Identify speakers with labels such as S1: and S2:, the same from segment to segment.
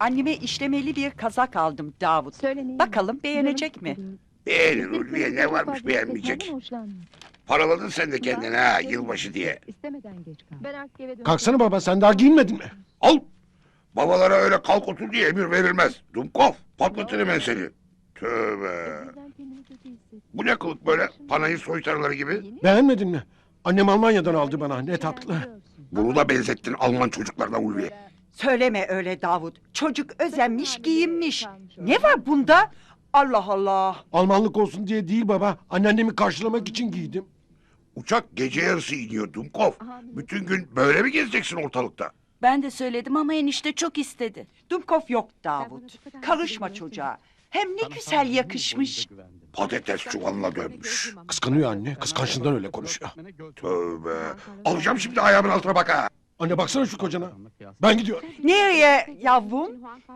S1: Anneme işlemeli bir kazak aldım Davut.
S2: Söylemeyin.
S1: Bakalım beğenecek mi?
S3: Beğenin Ulviye ne varmış beğenmeyecek. Paraladın sen de kendine ha yılbaşı diye.
S2: İstemeden geç kal. Ben artık eve dönüyorum.
S4: Kalksana baba sen daha giyinmedin mi?
S3: Al. Babalara öyle kalk otur diye emir verilmez. Dumkov patlatır hemen seni. Tövbe.
S2: Birden kendimi kötü hissettim.
S3: Bu ne kılık böyle? Panayır soytarıları gibi.
S4: Beğenmedin mi? Annem Almanya'dan aldı bana ne tatlı.
S3: Bunu da benzettin Alman çocuklarına Ulviye.
S1: Söyleme öyle Davut. Çocuk özenmiş, giyinmiş. Ne var bunda? Allah Allah.
S4: Almanlık olsun diye değil baba. Anneannemi karşılamak için giydim.
S3: Uçak gece yarısı iniyor Dumkov. Bütün gün böyle mi gezeceksin ortalıkta?
S5: Ben de söyledim ama enişte çok istedi.
S1: Dumkov yok Davut. Karışma çocuğa. Hem ne güzel yakışmış.
S3: Patates çuvalına dönmüş.
S4: Kıskanıyor anne. Kıskançlığından öyle konuşuyor.
S3: Tövbe. Alacağım şimdi ayağımın altına bak ha.
S4: Anne baksana şu kocana. Ben gidiyorum.
S1: Nereye yavrum?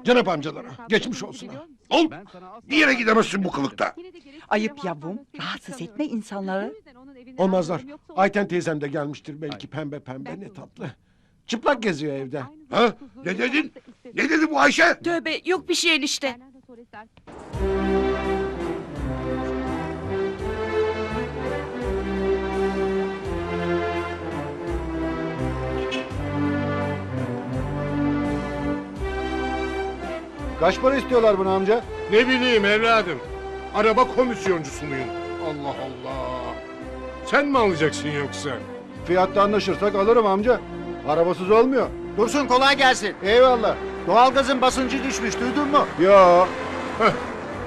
S4: Cenap amcalara. Geçmiş olsun ha.
S3: Ol. Bir yere gidemezsin bu kılıkta.
S1: Ayıp yavrum. Rahatsız etme insanları.
S4: Olmazlar. Ayten teyzem de gelmiştir belki pembe pembe ne tatlı. Çıplak geziyor evde.
S3: Ha? Ne dedin? Ne dedi bu Ayşe?
S5: Tövbe yok bir şey enişte.
S6: Kaç para istiyorlar bunu amca?
S7: Ne bileyim evladım. Araba komisyoncusu muyum? Allah Allah. Sen mi alacaksın yoksa?
S6: Fiyatta anlaşırsak alırım amca. Arabasız olmuyor.
S8: Dursun kolay gelsin.
S6: Eyvallah.
S8: Doğalgazın basıncı düşmüş duydun mu?
S6: Yo.
S7: Heh,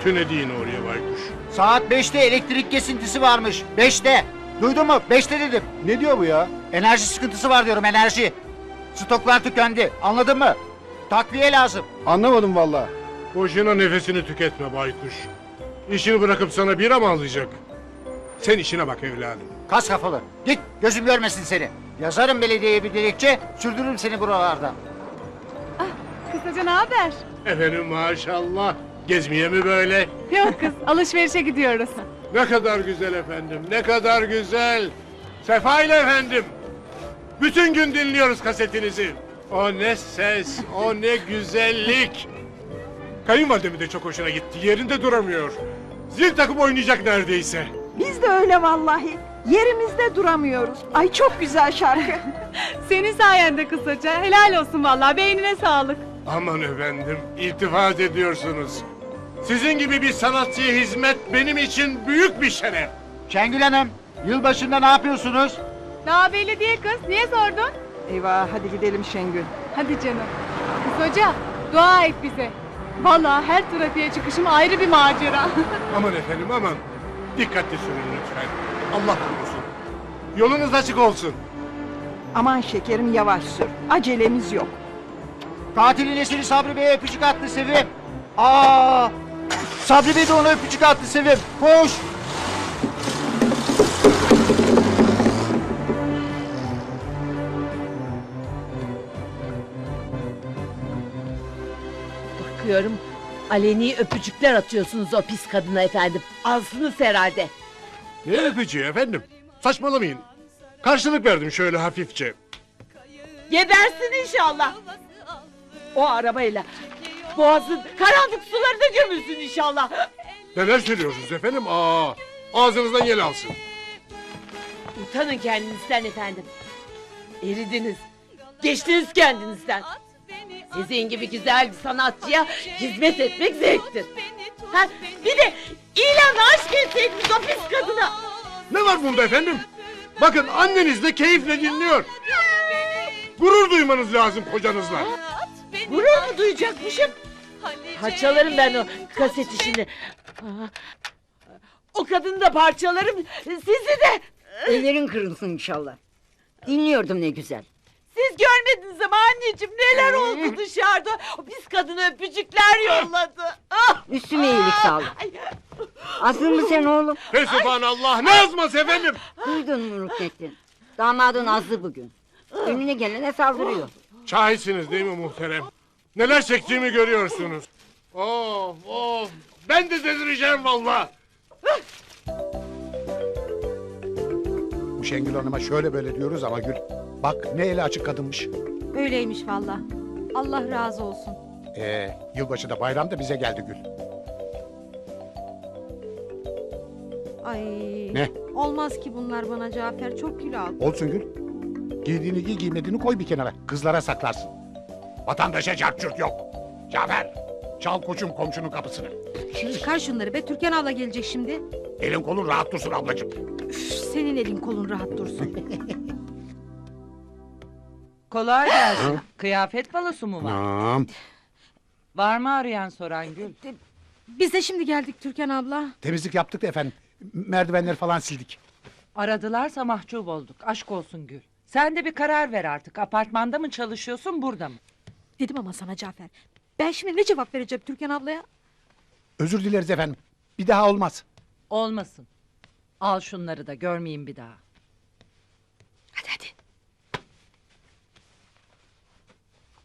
S7: tünediğin oraya baykuş.
S8: Saat 5'te elektrik kesintisi varmış. 5'te. Duydun mu? 5'te dedim.
S6: Ne diyor bu ya?
S8: Enerji sıkıntısı var diyorum enerji. Stoklar tükendi. Anladın mı? Takviye lazım.
S6: Anlamadım vallahi.
S7: Boşuna nefesini tüketme baykuş. İşini bırakıp sana bira mı alacak? Sen işine bak evladım.
S8: Kas kafalı. Git gözüm görmesin seni. Yazarım belediyeye bir dilekçe. Sürdürürüm seni buralarda.
S9: Kısaca ne haber?
S7: Efendim maşallah. Gezmeye mi böyle?
S9: Yok kız, alışverişe gidiyoruz.
S7: Ne kadar güzel efendim, ne kadar güzel. Sefa ile efendim. Bütün gün dinliyoruz kasetinizi. O ne ses, o ne güzellik. Kayınvalidemin de çok hoşuna gitti. Yerinde duramıyor. Zil takıp oynayacak neredeyse.
S10: Biz de öyle vallahi. Yerimizde duramıyoruz. Ay çok güzel şarkı.
S9: Senin sayende kısaca. Helal olsun vallahi, beynine sağlık.
S7: Aman efendim, iltifat ediyorsunuz. Sizin gibi bir sanatçıya hizmet benim için büyük bir şeref.
S8: Şengül Hanım, yılbaşında ne yapıyorsunuz?
S9: Daha belli değil kız, niye sordun?
S10: Eyvah hadi gidelim Şengül.
S9: Hadi canım. Kısaca, dua et bize. Vallahi her trafiğe çıkışım ayrı bir macera.
S7: Aman efendim aman. Dikkatli sürün lütfen. Allah korusun. Yolunuz açık olsun.
S10: Aman şekerim yavaş sür. Acelemiz yok.
S8: Katilin esiri Sabri Bey'e öpücük attı Sevim. Aa! Sabri Bey de ona öpücük attı Sevim. Koş!
S11: Bakıyorum aleni öpücükler atıyorsunuz o pis kadına efendim. Alsınız herhalde.
S7: Ne öpücüğü efendim? Saçmalamayın. Karşılık verdim şöyle hafifçe.
S11: Gebersin inşallah. O arabayla boğazın karanlık sularına gömülsün inşallah.
S7: Neler söylüyorsunuz efendim? Aa, ağzınızdan yel alsın.
S11: Utanın kendinizden efendim. Eridiniz. Geçtiniz kendinizden. Sizin gibi güzel bir sanatçıya hizmet etmek zevktir. Ha, bir de ilan aşk etseydiniz o pis kadına.
S7: Ne var bunda efendim? Bakın anneniz de keyifle dinliyor. Gurur duymanız lazım kocanızla.
S11: Gurur mu duyacakmışım? Parçalarım ben o kaset işini. O kadını da parçalarım, sizi de.
S10: Ellerin kırılsın inşallah. Dinliyordum ne güzel.
S11: Siz görmediniz ama anneciğim neler oldu dışarıda. O pis kadına öpücükler yolladı. Ah!
S10: Üstüne iyilik sağlık.
S11: Ay,
S10: Asıl mı sen oğlum?
S7: Fesubhanallah ne yazması efendim?
S10: Duydun mu Ruknettin? Damadın azdı bugün. Önüne gelene saldırıyor.
S7: Şahitsiniz değil mi muhterem? Neler çektiğimi görüyorsunuz. Of of. Ben de delireceğim valla.
S6: Bu Şengül Hanım'a şöyle böyle diyoruz ama Gül. Bak ne eli açık kadınmış.
S9: Öyleymiş vallahi. Allah razı olsun.
S12: Ee, yılbaşı da bayram da bize geldi Gül.
S9: Ay.
S12: Ne?
S9: Olmaz ki bunlar bana Cafer. Çok kilo aldı.
S12: Olsun Gül. Giydiğini giy giymediğini koy bir kenara. Kızlara saklarsın. Vatandaşa çarçurt yok. Cafer çal koçum komşunun kapısını.
S9: Çıkar şunları be. Türkan abla gelecek şimdi.
S12: Elin kolun rahat dursun ablacığım.
S9: Üf, senin elin kolun rahat dursun.
S13: Kolay gelsin. Kıyafet balosu mu var?
S12: Tamam.
S13: Var mı arayan soran Gül?
S9: Biz de şimdi geldik Türkan abla.
S12: Temizlik yaptık da efendim. Merdivenleri falan sildik.
S13: Aradılarsa mahcup olduk. Aşk olsun Gül. Sen de bir karar ver artık. Apartmanda mı çalışıyorsun burada mı?
S9: Dedim ama sana Cafer. Ben şimdi ne cevap vereceğim Türkan ablaya?
S12: Özür dileriz efendim. Bir daha olmaz.
S13: Olmasın. Al şunları da görmeyeyim bir daha.
S9: Hadi hadi.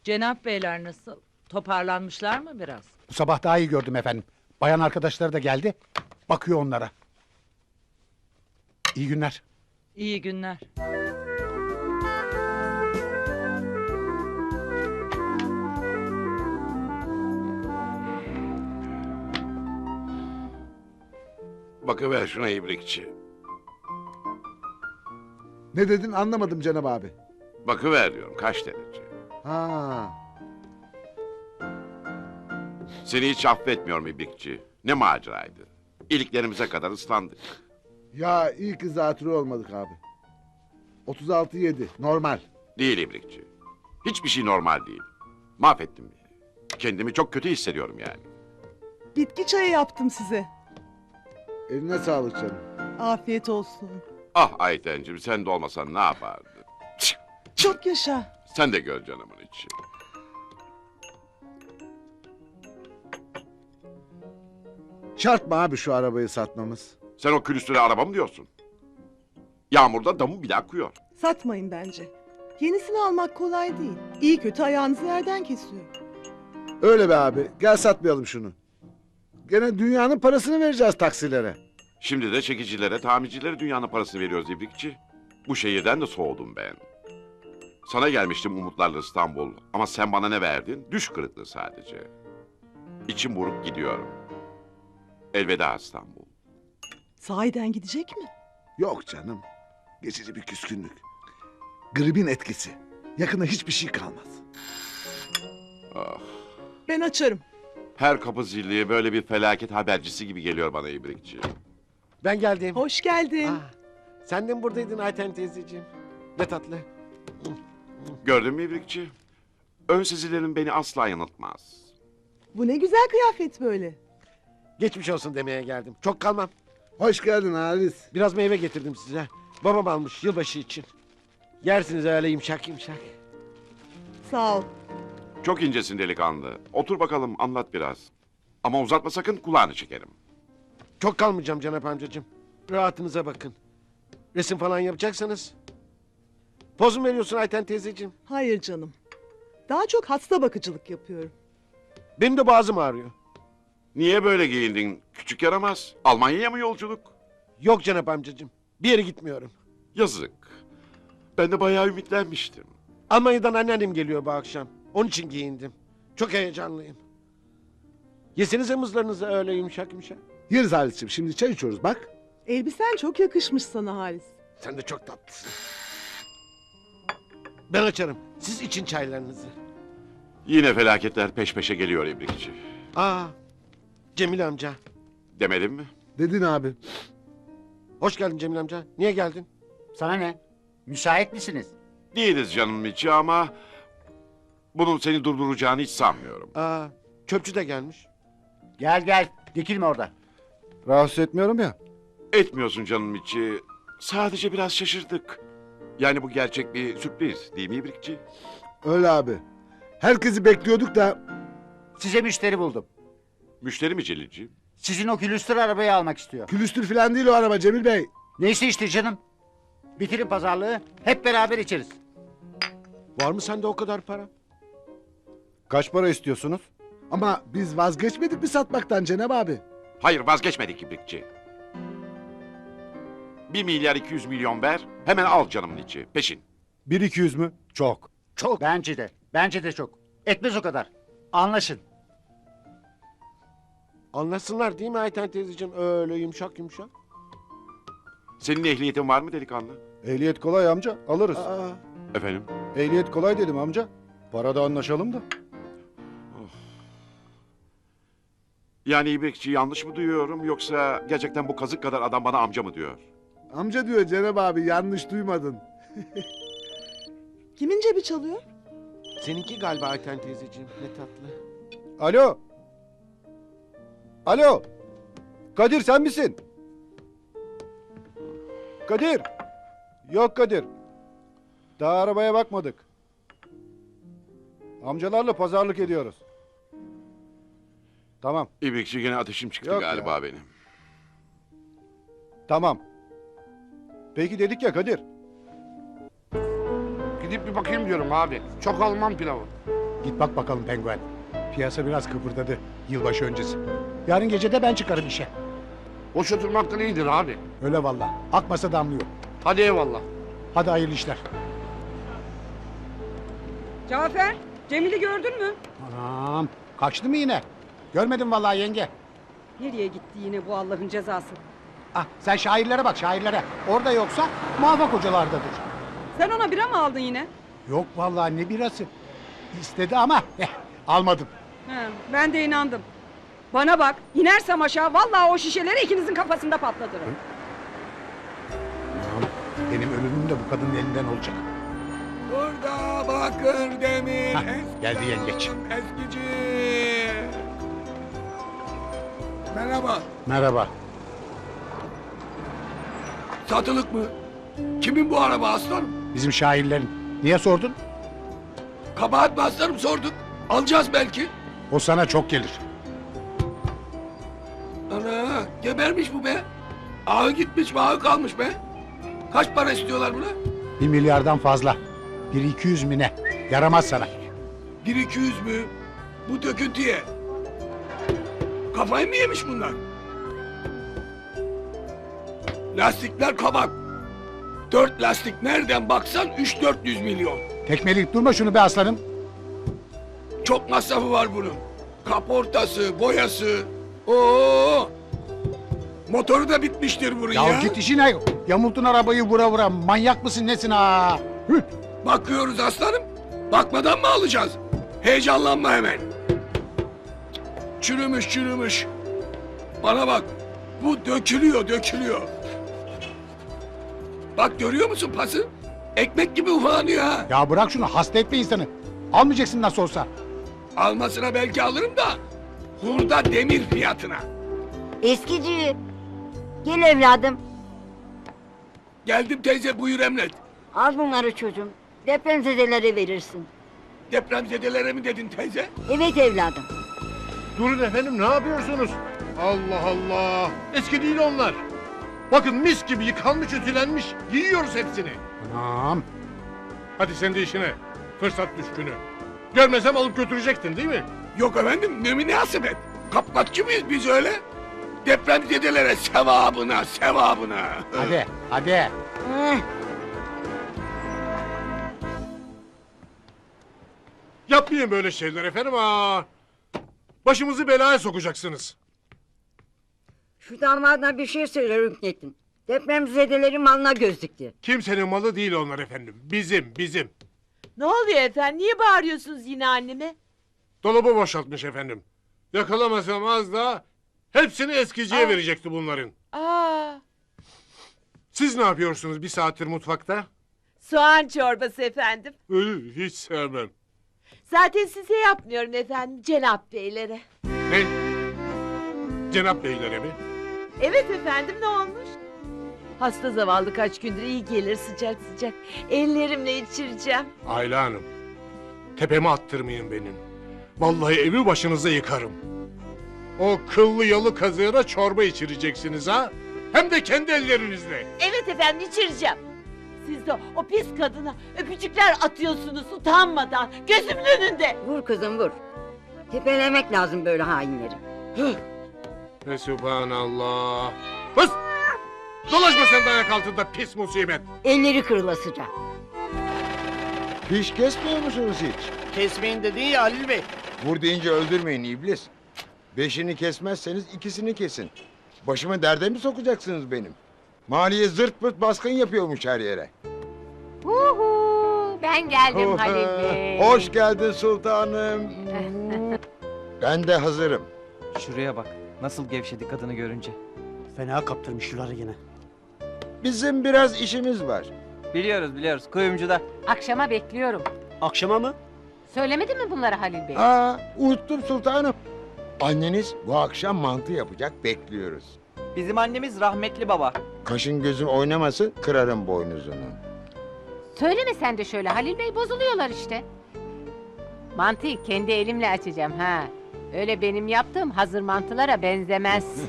S13: Cenap beyler nasıl? Toparlanmışlar mı biraz?
S12: Bu sabah daha iyi gördüm efendim. Bayan arkadaşları da geldi. Bakıyor onlara. İyi günler.
S13: İyi günler.
S14: Bakıver şuna ibrikçi.
S15: Ne dedin anlamadım Cenab abi.
S14: Bakıver diyorum kaç derece.
S15: Ha.
S14: Seni hiç affetmiyorum ibrikçi. Ne maceraydı. İliklerimize kadar ıslandık.
S15: Ya iyi ki zatürre olmadık abi. 36 7 normal.
S14: Değil ibrikçi. Hiçbir şey normal değil. Mahvettim beni. Kendimi çok kötü hissediyorum yani.
S16: Bitki çayı yaptım size.
S15: Eline sağlık canım.
S16: Afiyet olsun.
S14: Ah Aytencim sen de olmasan ne yapardın?
S16: Çok yaşa.
S14: Sen de gör canımın içi.
S15: Şart mı abi şu arabayı satmamız?
S14: Sen o külüstüre araba mı diyorsun? Yağmurda damı bile akıyor.
S16: Satmayın bence. Yenisini almak kolay değil. İyi kötü ayağınızı yerden kesiyor.
S15: Öyle be abi. Gel satmayalım şunu. Gene dünyanın parasını vereceğiz taksilere.
S14: Şimdi de çekicilere, tamircilere dünyanın parasını veriyoruz ibrikçi. Bu şehirden de soğudum ben. Sana gelmiştim umutlarla İstanbul ama sen bana ne verdin? Düş kırıklığı sadece. İçim buruk gidiyorum. Elveda İstanbul.
S16: Sahiden gidecek mi?
S15: Yok canım. Geçici bir küskünlük. Gripin etkisi. Yakında hiçbir şey kalmaz.
S14: Ah.
S16: Ben açarım.
S14: Her kapı zilliği böyle bir felaket habercisi gibi geliyor bana ibrikçi.
S4: Ben geldim.
S16: Hoş geldin.
S4: Ah, sen de mi buradaydın Ayten teyzeciğim? Ne tatlı.
S14: Gördün mü ibrikçi? Ön sezilerim beni asla yanıltmaz.
S16: Bu ne güzel kıyafet böyle.
S4: Geçmiş olsun demeye geldim. Çok kalmam.
S15: Hoş geldin Halis.
S4: Biraz meyve getirdim size. Babam almış yılbaşı için. Yersiniz öyle yumuşak yumuşak.
S16: Sağ ol.
S14: Çok incesin delikanlı. Otur bakalım anlat biraz. Ama uzatma sakın kulağını çekerim.
S4: Çok kalmayacağım Cenap amcacığım. Rahatınıza bakın. Resim falan yapacaksanız. Poz mu veriyorsun Ayten teyzeciğim?
S16: Hayır canım. Daha çok hasta bakıcılık yapıyorum.
S4: Benim de boğazım ağrıyor.
S14: Niye böyle giyindin? Küçük yaramaz. Almanya'ya mı yolculuk?
S4: Yok Cenap amcacığım. Bir yere gitmiyorum.
S14: Yazık. Ben de bayağı ümitlenmiştim.
S4: Almanya'dan anneannem geliyor bu akşam. Onun için giyindim. Çok heyecanlıyım. Yesenize muzlarınızı öyle yumuşak yumuşak.
S15: Yeriz Halis'ciğim. Şimdi çay içiyoruz bak.
S16: Elbisen çok yakışmış sana Halis.
S4: Sen de çok tatlısın. Ben açarım. Siz için çaylarınızı.
S14: Yine felaketler peş peşe geliyor ibrikçi.
S4: Aa, Cemil amca.
S14: Demedim mi?
S15: Dedin abi.
S4: Hoş geldin Cemil amca. Niye geldin?
S8: Sana ne? Müsait misiniz?
S14: Değiliz canım içi ama... ...bunun seni durduracağını hiç sanmıyorum.
S4: Aa, çöpçü de gelmiş.
S8: Gel gel. Dikilme orada.
S15: Rahatsız etmiyorum ya.
S14: Etmiyorsun canım içi. Sadece biraz şaşırdık. Yani bu gerçek bir sürpriz değil mi ibrikçi?
S15: Öyle abi. Herkesi bekliyorduk da
S8: Size müşteri buldum.
S14: Müşteri mi Celilciğim?
S8: Sizin o külüstür arabayı almak istiyor.
S15: külüstür falan değil o araba Cemil Bey.
S8: Neyse işte canım. Bitirin pazarlığı. Hep beraber içeriz.
S4: Var mı sende o kadar para?
S12: Kaç para istiyorsunuz?
S15: Ama biz vazgeçmedik mi satmaktan Cenab abi?
S14: Hayır vazgeçmedik ibrikçi. Bir milyar iki yüz milyon ver, hemen al canımın içi, peşin.
S12: Bir iki yüz mü? Çok.
S8: Çok. Bence de. Bence de çok. Etmez o kadar.
S17: Anlaşın.
S4: Anlasınlar değil mi Ayten teyzeciğim? Öyle yumuşak yumuşak.
S14: Senin ehliyetin var mı delikanlı?
S6: Ehliyet kolay amca alırız.
S4: Aa,
S14: Efendim?
S6: Ehliyet kolay dedim amca. Parada anlaşalım da.
S14: Yani İbrikçi yanlış mı duyuyorum yoksa gerçekten bu kazık kadar adam bana amca mı diyor?
S18: Amca diyor Cenab abi yanlış duymadın.
S16: Kimin cebi çalıyor?
S4: seninki galiba Ayten teyzeciğim. Ne tatlı.
S6: Alo. Alo. Kadir sen misin? Kadir. Yok Kadir. Daha arabaya bakmadık. Amcalarla pazarlık ediyoruz. Tamam,
S14: İbrikçi yine ateşim çıktı
S6: Yok
S14: galiba
S6: ya.
S14: benim.
S6: tamam. Peki dedik ya Kadir.
S7: Gidip bir bakayım diyorum abi. Çok Alman pilavı.
S12: Git bak bakalım penguen. Piyasa biraz kıpırdadı yılbaşı öncesi. Yarın gece de ben çıkarım işe.
S7: Boş oturmaktan iyidir abi.
S12: Öyle valla. Akmasa damlıyor.
S7: Hadi eyvallah.
S12: Hadi hayırlı işler.
S19: Cafer, Cemil'i gördün mü?
S12: Anam. Kaçtı mı yine? Görmedim vallahi yenge.
S19: Nereye gitti yine bu Allah'ın cezası?
S12: Ah sen şairlere bak şairlere. Orada yoksa muvaffak hocalardadır.
S19: Sen ona bira mı aldın yine?
S12: Yok vallahi ne birası. İstedi ama eh, almadım.
S19: He, ben de inandım. Bana bak, inersem aşağı vallahi o şişeleri ikinizin kafasında patlatırım.
S12: Anam, Benim ölümüm de bu kadının elinden olacak.
S18: Burada bakır demir
S12: Hah, geldi yengeç.
S18: eskici. Merhaba.
S12: Merhaba.
S18: Satılık mı? Kimin bu araba aslanım?
S12: Bizim şairlerin. Niye sordun?
S18: Kabahat mı aslanım sorduk. Alacağız belki.
S12: O sana çok gelir.
S18: Ana gebermiş bu be. Ağı gitmiş ağı kalmış be. Kaç para istiyorlar buna?
S12: Bir milyardan fazla. Bir iki yüz mi ne? Yaramaz sana.
S18: Bir iki yüz mü? Bu döküntüye. Kafayı mı yemiş bunlar? Lastikler kabak. Dört lastik nereden baksan üç dört yüz milyon.
S12: Tekmelik durma şunu be aslanım.
S18: Çok masrafı var bunun. Kaportası, boyası. Oo! Motoru da bitmiştir bunun
S12: Ya,
S18: ya.
S12: git işine. Yamultun arabayı vura vura. Manyak mısın nesin ha? Hüt.
S18: Bakıyoruz aslanım. Bakmadan mı alacağız? Heyecanlanma hemen. Çürümüş çürümüş. Bana bak. Bu dökülüyor dökülüyor. Bak görüyor musun pası? Ekmek gibi ufalanıyor ha.
S12: Ya bırak şunu hasta etme insanı. Almayacaksın nasıl olsa.
S18: Almasına belki alırım da. Hurda demir fiyatına.
S10: Eskici. Gel evladım.
S18: Geldim teyze buyur emret.
S10: Al bunları çocuğum. Depremzedelere verirsin.
S18: Depremzedelere mi dedin teyze?
S10: Evet evladım.
S7: Durun efendim ne yapıyorsunuz? Allah Allah. Eski değil onlar. Bakın mis gibi yıkanmış ütülenmiş. Giyiyoruz hepsini.
S12: Anam.
S7: Hadi sen de işine. Fırsat düşkünü. Görmesem alıp götürecektin değil mi?
S18: Yok efendim ne münasebet. Kapmakçı mıyız biz öyle? Depremzedelere sevabına sevabına.
S12: Hadi hadi.
S7: Yapmayın böyle şeyler efendim ha. Başımızı belaya sokacaksınız.
S10: şu damadına bir şey söyle Rüknettin. Depremzedelerin malına göz dikti.
S7: Kimsenin malı değil onlar efendim. Bizim, bizim.
S11: Ne oluyor efendim? Niye bağırıyorsunuz yine anneme?
S7: Dolabı boşaltmış efendim. Yakalamasam az da hepsini eskiciye
S11: Aa.
S7: verecekti bunların.
S11: Aa,
S7: Siz ne yapıyorsunuz bir saattir mutfakta?
S11: soğan çorbası efendim.
S7: Hiç sevmem.
S11: Zaten size yapmıyorum efendim, Cenap Beylere.
S7: Ne? Cenap beylere mi?
S11: Evet efendim, ne olmuş? Hasta zavallı kaç gündür iyi gelir sıcak sıcak. Ellerimle içireceğim.
S7: Ayla Hanım. Tepeme attırmayın benim. Vallahi evi başınıza yıkarım. O kıllı yalı kazığına çorba içireceksiniz ha? Hem de kendi ellerinizle.
S11: Evet efendim, içireceğim. Siz de o pis kadına öpücükler atıyorsunuz utanmadan. Gözümün önünde.
S10: Vur kızım vur. Tepelemek lazım böyle hainleri.
S7: Ve subhanallah. Hız! Dolaşma sen de ayak altında pis musibet.
S10: Elleri kırılasıca.
S4: Fiş kesmiyor musunuz hiç?
S17: Kesmeyin dedin ya Halil Bey.
S20: Vur deyince öldürmeyin iblis. Beşini kesmezseniz ikisini kesin. Başımı derde mi sokacaksınız benim? Maliye zırt pırt baskın yapıyormuş her yere.
S21: Uhu, ben geldim Halil Bey.
S20: Hoş geldin sultanım. ben de hazırım.
S22: Şuraya bak. Nasıl gevşedi kadını görünce.
S23: Fena kaptırmış yuları yine.
S20: Bizim biraz işimiz var.
S22: Biliyoruz biliyoruz. Kuyumcuda.
S21: Akşama bekliyorum.
S23: Akşama mı?
S21: Söylemedi mi bunları Halil Bey?
S20: Aa, unuttum sultanım. Anneniz bu akşam mantı yapacak bekliyoruz.
S22: Bizim annemiz rahmetli baba.
S20: Kaşın gözün oynaması kırarım boynuzunu.
S21: Söyleme sen de şöyle Halil Bey bozuluyorlar işte. Mantıyı kendi elimle açacağım ha. Öyle benim yaptığım hazır mantılara benzemez.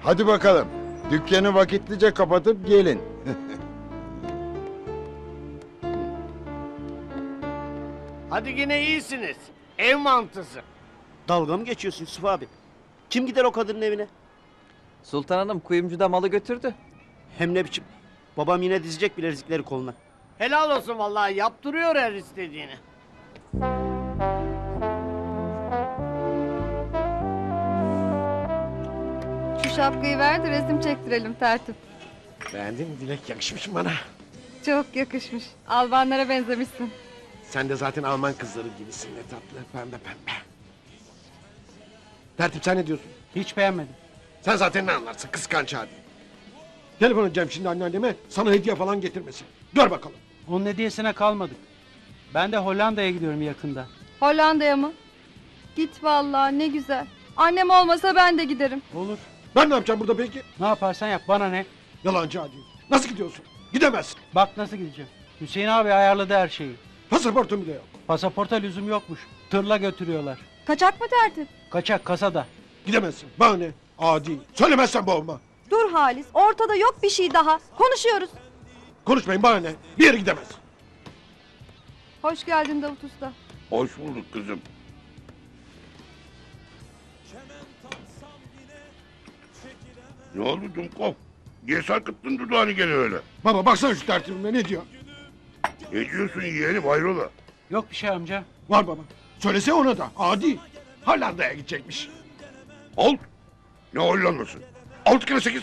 S20: Hadi bakalım. Dükkanı vakitlice kapatıp gelin.
S23: Hadi yine iyisiniz. Ev mantısı. Dalga mı geçiyorsun Yusuf abi? Kim gider o kadının evine?
S22: Sultan Hanım kuyumcuda malı götürdü.
S23: Hem ne biçim? Babam yine dizecek bilezikleri koluna. Helal olsun vallahi yaptırıyor her istediğini.
S9: Şu şapkayı ver de resim çektirelim tertip.
S4: Beğendin mi Dilek? Yakışmış mı bana?
S9: Çok yakışmış. Albanlara benzemişsin.
S4: Sen de zaten Alman kızları gibisin ne tatlı pembe pembe. Tertip sen ne diyorsun?
S23: Hiç beğenmedim.
S4: Sen zaten ne anlarsın kıskanç hadi. Telefon edeceğim şimdi anneanneme sana hediye falan getirmesin. Gör bakalım.
S23: Onun hediyesine kalmadık. Ben de Hollanda'ya gidiyorum yakında.
S9: Hollanda'ya mı? Git vallahi ne güzel. Annem olmasa ben de giderim.
S23: Olur.
S4: Ben ne yapacağım burada peki?
S23: Ne yaparsan yap bana ne?
S4: Yalancı hadi. Nasıl gidiyorsun? Gidemezsin.
S23: Bak nasıl gideceğim. Hüseyin abi ayarladı her şeyi.
S4: Pasaportum bile yok.
S23: Pasaporta lüzum yokmuş. Tırla götürüyorlar.
S9: Kaçak mı tertip?
S23: Kaçak kasada.
S4: Gidemezsin. Bana ne? Adi. Söylemezsen boğma.
S9: Dur Halis ortada yok bir şey daha. Konuşuyoruz.
S4: Konuşmayın bana ne? Bir yere gidemez.
S9: Hoş geldin Davut Usta.
S3: Hoş bulduk kızım. Ne oldu Dumkov? Niye sarkıttın dudağını gene öyle?
S4: Baba baksana şu tertibime ne diyor?
S3: Ne diyorsun yeğenim hayrola?
S23: Yok bir şey amca.
S4: Var baba. Söylese ona da. Adi. Hollanda'ya gidecekmiş.
S3: Alt. Ne Hollanda'sı? Alt kere sekiz.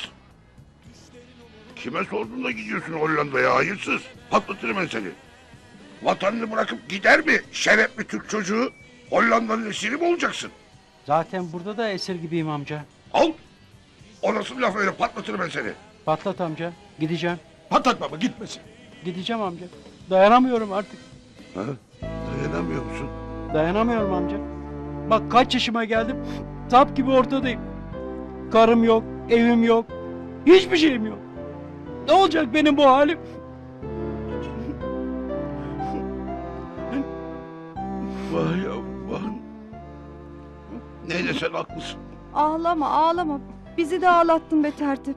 S3: Kime sordun da gidiyorsun Hollanda'ya hayırsız? Patlatırım ben seni. Vatanını bırakıp gider mi şerefli Türk çocuğu? Hollanda'nın esiri mi olacaksın?
S23: Zaten burada da esir gibiyim amca.
S3: Al. O nasıl laf öyle patlatırım ben seni.
S23: Patlat amca. Gideceğim.
S4: Patlat baba gitmesin.
S23: Gideceğim amca. Dayanamıyorum artık.
S3: Ha? Dayanamıyor musun?
S23: Dayanamıyorum amca. Bak kaç yaşıma geldim. Tap gibi ortadayım. Karım yok, evim yok. Hiçbir şeyim yok. Ne olacak benim bu halim?
S3: Vay yavrum vay. Ne desen haklısın.
S9: Ağlama ağlama. Bizi de ağlattın be tertip.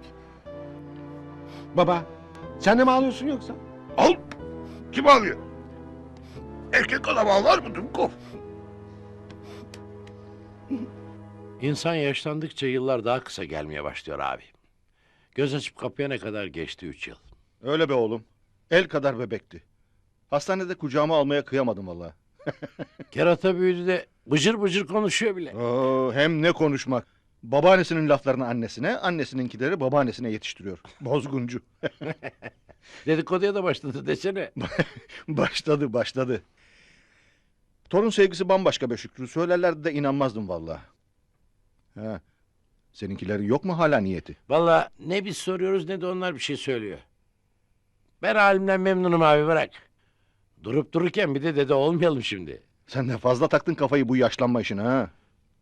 S4: Baba. Sen de mi ağlıyorsun yoksa?
S3: Al. Kim alıyor? Erkek adam ağlar mı Dumkov?
S24: İnsan yaşlandıkça yıllar daha kısa gelmeye başlıyor abi. Göz açıp kapayana kadar geçti üç yıl.
S25: Öyle be oğlum. El kadar bebekti. Hastanede kucağıma almaya kıyamadım valla.
S24: Kerata büyüdü de bıcır bıcır konuşuyor bile.
S25: Oo, hem ne konuşmak. Babaannesinin laflarını annesine, annesininkileri babaannesine yetiştiriyor. Bozguncu.
S24: Dedikoduya da başladı desene.
S25: başladı, başladı. Torun sevgisi bambaşka be Şükrü. Söylerlerdi de inanmazdım valla. Ha. Seninkilerin yok mu hala niyeti?
S24: Vallahi ne biz soruyoruz ne de onlar bir şey söylüyor. Ben halimden memnunum abi bırak. Durup dururken bir de dede olmayalım şimdi.
S25: Sen de fazla taktın kafayı bu yaşlanma işine ha.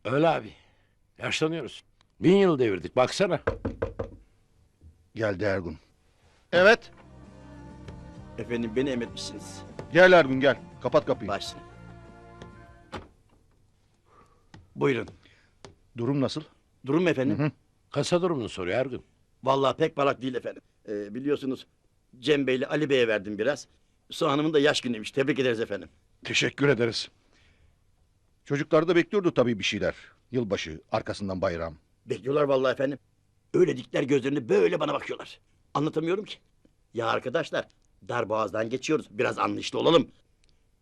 S24: Öyle abi. Yaşlanıyoruz. Bin yıl devirdik baksana.
S25: Geldi Ergun. Evet.
S23: Efendim beni emretmişsiniz.
S25: Gel Ergun gel. Kapat kapıyı.
S23: Başsın. Buyurun.
S25: Durum nasıl?
S23: Durum efendim?
S25: Hı hı.
S24: Kasa durumunu soruyor Ergun.
S23: Vallahi pek parlak değil efendim. Ee, biliyorsunuz Cem Bey'le Ali Bey'e verdim biraz. Su Hanım'ın da yaş günüymüş. Tebrik ederiz efendim.
S25: Teşekkür ederiz. Çocuklar da bekliyordu tabii bir şeyler. Yılbaşı, arkasından bayram.
S23: Bekliyorlar vallahi efendim. Öyle dikler gözlerini böyle bana bakıyorlar. Anlatamıyorum ki. Ya arkadaşlar dar boğazdan geçiyoruz. Biraz anlayışlı olalım.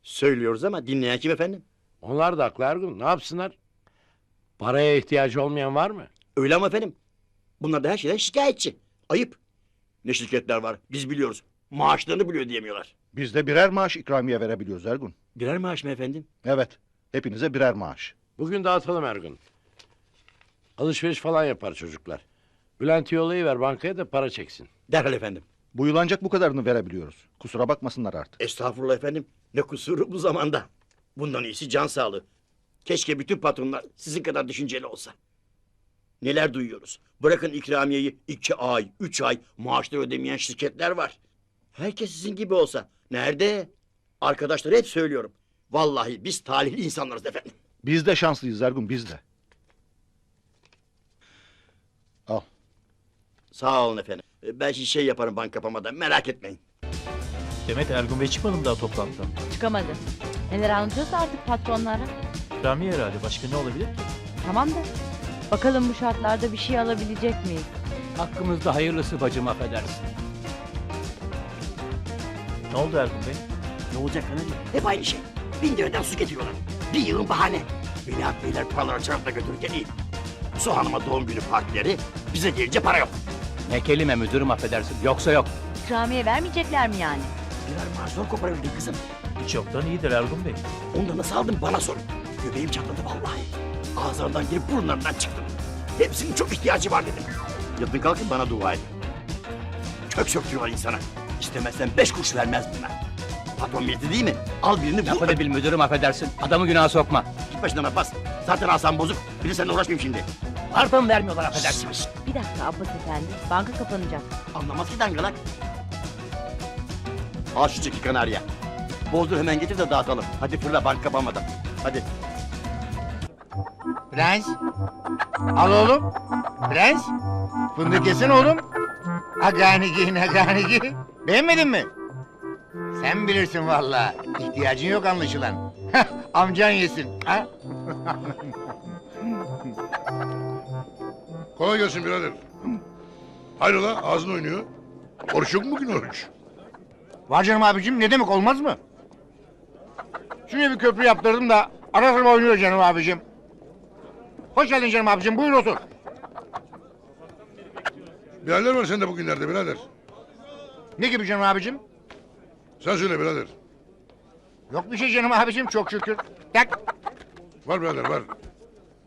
S26: Söylüyoruz ama dinleyen kim efendim?
S24: Onlar da haklı Ergun. Ne yapsınlar? Paraya ihtiyacı olmayan var mı?
S26: Öyle ama efendim. Bunlar da her şeyden şikayetçi. Ayıp. Ne şirketler var biz biliyoruz. Maaşlarını biliyor diyemiyorlar.
S25: Biz de birer maaş ikramiye verebiliyoruz Ergun.
S26: Birer maaş mı efendim?
S25: Evet. Hepinize birer maaş.
S24: Bugün dağıtalım Ergun. Alışveriş falan yapar çocuklar. Bülent yollayı ver bankaya da para çeksin.
S26: Derhal efendim.
S25: Bu yıl ancak bu kadarını verebiliyoruz. Kusura bakmasınlar artık.
S26: Estağfurullah efendim. Ne kusuru bu zamanda. Bundan iyisi can sağlığı. Keşke bütün patronlar sizin kadar düşünceli olsa. Neler duyuyoruz. Bırakın ikramiyeyi iki ay, üç ay maaşları ödemeyen şirketler var. Herkes sizin gibi olsa. Nerede? Arkadaşlar hep söylüyorum. Vallahi biz talihli insanlarız efendim.
S25: Biz de şanslıyız Ergun biz de. Al.
S26: Sağ olun efendim. Ben şimdi şey yaparım bank kapamadan merak etmeyin.
S27: Demet Ergun Bey çıkmadı mı daha toplantıdan?
S28: Çıkamadı. Neler anlatıyorsa artık patronlara.
S27: Rami herhalde. Başka ne olabilir ki?
S28: Tamam da. Bakalım bu şartlarda bir şey alabilecek miyiz?
S23: Hakkımızda hayırlısı bacım affedersin.
S27: Ne oldu Ergun Bey?
S26: Ne olacak kanali? Hep aynı şey. Bin liradan su getiriyorlar. Bir yığın bahane. Veliaht Beyler paraları çarpıda götürürken iyi. Su Hanım'a doğum günü partileri, bize gelince para yok.
S23: Ne kelime müdürüm affedersin. Yoksa yok.
S28: İkramiye vermeyecekler mi yani?
S26: Birer maaş zor koparabildin kızım.
S27: Hiç yoktan iyidir Ergun Bey.
S26: Onu da nasıl aldın bana sorun. Göbeğim çatladı vallahi. Ağızlarından girip burunlarından çıktım. Hepsinin çok ihtiyacı var dedim. Yatın kalkın bana dua edin. Kök söktürüyorlar insana. İstemezsen beş kuruş vermez bunlar. Patron milleti değil mi? Al birini vur.
S23: Lafını bil müdürüm affedersin. Adamı günaha sokma.
S26: Git başından Abbas. Zaten asam bozuk. Bir de seninle uğraşmayayım şimdi.
S23: Pardon vermiyorlar affedersin.
S28: Bir dakika Abbas efendi. Banka kapanacak.
S26: Anlamaz ki dangalak. Al şu çeki kanarya. Bozdur hemen getir de dağıtalım. Hadi fırla bank kapanmadan. Hadi.
S22: Prens. Al oğlum. Prens. Fındık yesene oğlum. Agani giyin agani giyin. Beğenmedin mi? Sen bilirsin vallahi. İhtiyacın yok anlaşılan. Amcan yesin. Ha?
S3: Kolay gelsin birader. Hayrola ağzın oynuyor. Oruç yok mu bugün oruç?
S22: Var canım abicim ne demek olmaz mı? Şuraya bir köprü yaptırdım da ara sıra oynuyor canım abicim. Hoş geldin canım abicim buyur otur.
S3: Bir haller var sende bugünlerde birader.
S22: Ne gibi canım abicim?
S3: Sen söyle birader.
S22: Yok bir şey canım abicim çok şükür. Tak.
S3: Var birader var.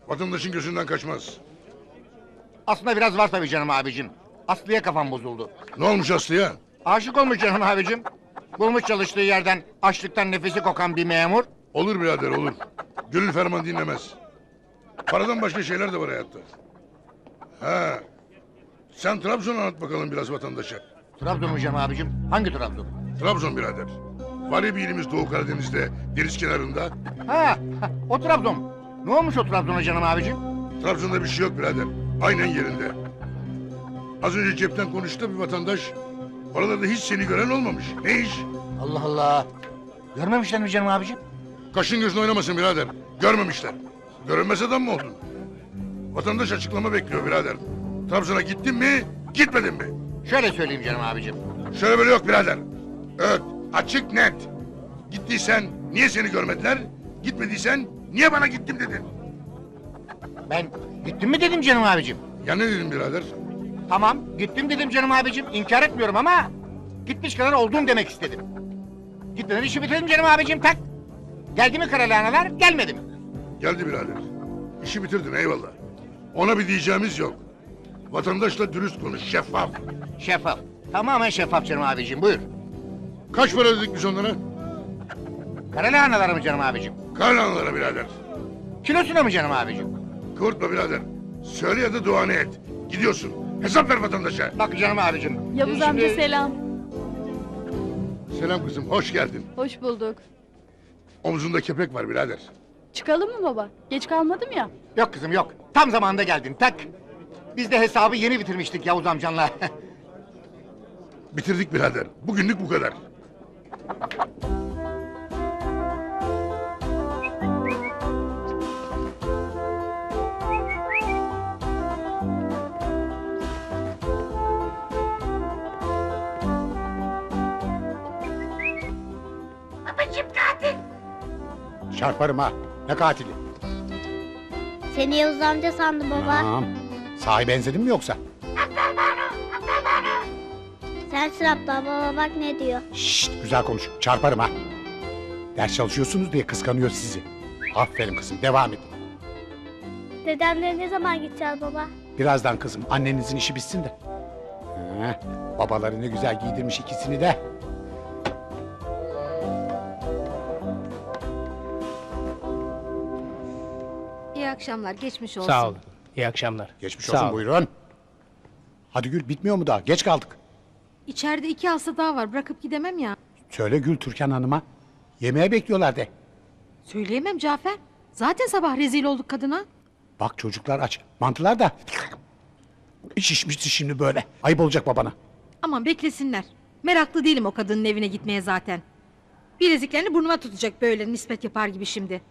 S3: Vatandaşın gözünden kaçmaz.
S22: Aslında biraz var tabii canım abicim. Aslı'ya kafam bozuldu.
S3: Ne olmuş Aslı'ya?
S22: Aşık olmuş canım abicim. Bulmuş çalıştığı yerden açlıktan nefesi kokan bir memur.
S3: Olur birader olur. Gönül ferman dinlemez. Paradan başka şeyler de var hayatta. Ha. Sen Trabzon'u anlat bakalım biraz vatandaşa.
S22: Trabzon canım abicim? Hangi Trabzon?
S3: Trabzon birader. Var bir ilimiz Doğu Karadeniz'de, deniz kenarında.
S22: Ha, ha, o Trabzon. Ne olmuş o Trabzon'a canım abicim?
S3: Trabzon'da bir şey yok birader. Aynen yerinde. Az önce cepten konuştu bir vatandaş. Oralarda hiç seni gören olmamış. Ne iş?
S22: Allah Allah. Görmemişler mi canım abicim?
S3: Kaşın gözün oynamasın birader. Görmemişler. Görünmez adam mı oldun? Vatandaş açıklama bekliyor birader. Trabzon'a gittin mi, gitmedin mi?
S22: Şöyle söyleyeyim canım abicim.
S3: Şöyle böyle yok birader. Evet, açık net. Gittiysen niye seni görmediler? Gitmediysen niye bana gittim dedin?
S22: Ben gittim mi dedim canım abicim?
S3: Ya ne dedim birader?
S22: Tamam gittim dedim canım abicim. İnkar etmiyorum ama gitmiş kadar oldum demek istedim. Gitmeden işi bitirdim canım abicim tak. Geldi mi karalahanalar gelmedi mi?
S3: Geldi birader. İşi bitirdin eyvallah. Ona bir diyeceğimiz yok. Vatandaşla dürüst konuş, şeffaf.
S22: Şeffaf. Tamamen şeffaf canım abicim buyur.
S3: Kaç para ödedik biz onlara?
S22: Karalahanalar mı canım abicim?
S3: Karnanlara birader.
S22: Kilosuna mı canım abicim?
S3: Kıvırtma birader. Söyle ya da duanı et. Gidiyorsun. Hesap ver vatandaşa.
S22: Bak canım abicim.
S9: Yavuz
S22: Şimdi-
S9: amca selam.
S3: Selam kızım, hoş geldin.
S9: Hoş bulduk.
S3: Omzunda kepek var birader.
S9: Çıkalım mı baba? Geç kalmadım ya.
S22: Yok kızım yok. Tam zamanında geldin tak. Biz de hesabı yeni bitirmiştik Yavuz amcanla.
S3: Bitirdik birader. Bugünlük bu kadar.
S10: Babacım katil.
S12: Çarparım ha. Ne katili?
S29: Seni Yavuz amca sandı baba.
S12: Tamam. Sahi benzedim mi yoksa?
S29: Sensin aptal baba bak ne diyor.
S12: Şşt güzel konuş. Çarparım ha. Ders çalışıyorsunuz diye kıskanıyor sizi. Aferin kızım devam edin.
S29: Dedemlere ne zaman gideceğiz baba?
S12: Birazdan kızım annenizin işi bitsin de. Heh, babaları ne güzel giydirmiş ikisini de.
S9: İyi akşamlar, geçmiş olsun.
S12: Sağ olun. İyi akşamlar. Geçmiş
S9: Sağ
S12: olsun
S9: olun.
S12: buyurun. Hadi Gül bitmiyor mu daha? Geç kaldık.
S9: İçeride iki hasta daha var, bırakıp gidemem ya.
S12: Söyle Gül Türkan Hanım'a. Yemeğe bekliyorlar de.
S9: Söyleyemem Cafer. Zaten sabah rezil olduk kadına.
S12: Bak çocuklar aç. Mantılar da şişmişti şimdi böyle. Ayıp olacak babana.
S9: Aman beklesinler. Meraklı değilim o kadının evine gitmeye zaten. Bileziklerini burnuma tutacak böyle nispet yapar gibi şimdi.